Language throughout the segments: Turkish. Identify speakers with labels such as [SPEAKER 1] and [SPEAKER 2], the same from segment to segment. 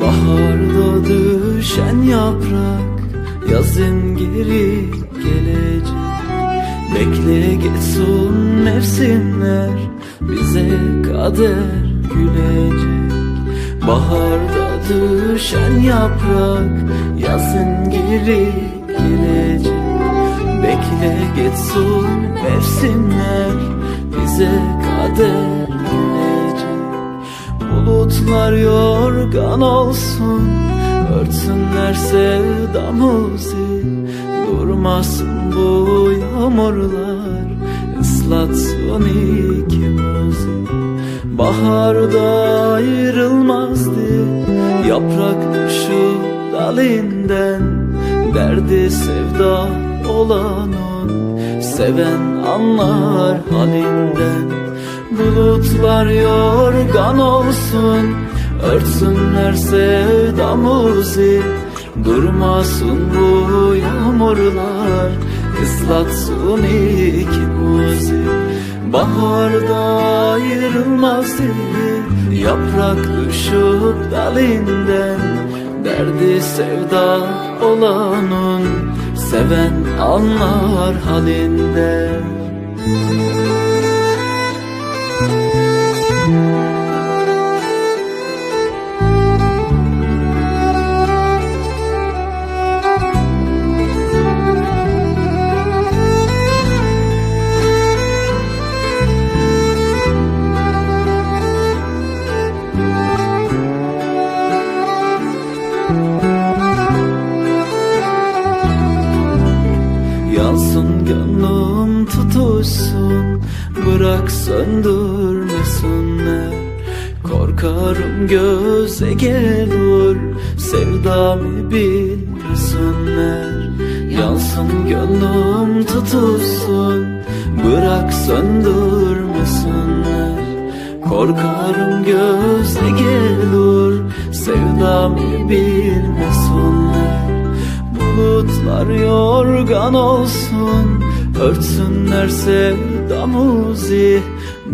[SPEAKER 1] Baharda düşen yaprak Yazın geri gelecek. Bekle geçsin mevsimler Bize kader gülecek. Baharda düşen yaprak Yazın geri gelecek. Bekle geçsin mevsimler Bize kader Bulutlar yorgan olsun Örtsünler sevdamızı Durmasın bu yağmurlar ıslatsın ikimizi Baharda ayrılmazdı Yaprak düşü dalinden. Derdi sevda olanın Seven anlar halinden Bulutlar yorgan olsun Örtsünler sevdamızı Durmasın bu yağmurlar ıslatsın ikimizi Baharda ayrılmazdı Yaprak düşüp dalinden Derdi sevda olanın Seven anlar halinden Yansın gönlüm tutuşsun Bırak söndürmesinler Korkarım göze gelir Sevdamı bilmesinler Yansın gönlüm tutuşsun Bırak söndürmesinler Korkarım göze gelir Sevdamı bilmesinler Bulutlar yorgan olsun Örtsünler sevdamızı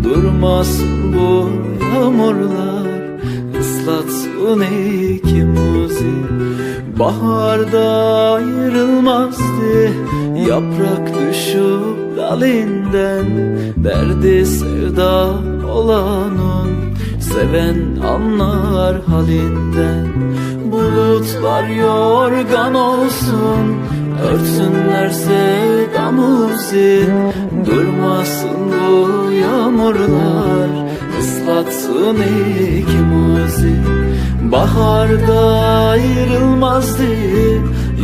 [SPEAKER 1] Durmasın bu yağmurlar ıslatsın ikimizi Baharda ayrılmazdı Yaprak düşüp dalinden. Derdi sevda olanın Seven anlar halinden Bulutlar yorgan olsun Örtsünler sevdamızı Durmasın bu yağmurlar ıslatsın ikimizi. Baharda ayrılmazdı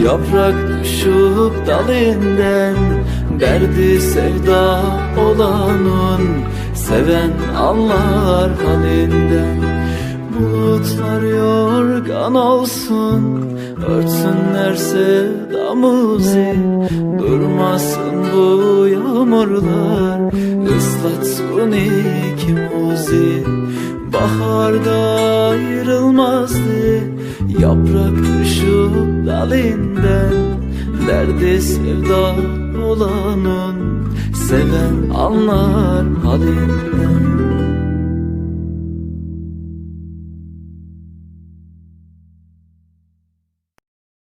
[SPEAKER 1] Yaprak düşüp dalinden. Derdi sevda olanın Seven anlar halinden Bulutlar yorgan olsun Örtsünler sevdamızı. Durmasın bu yağmurlar ıslatsın ikimizi. Baharda ayrılmazdı Yaprak düşüp dalinden. Derdi sevda olanın Seven anlar halinden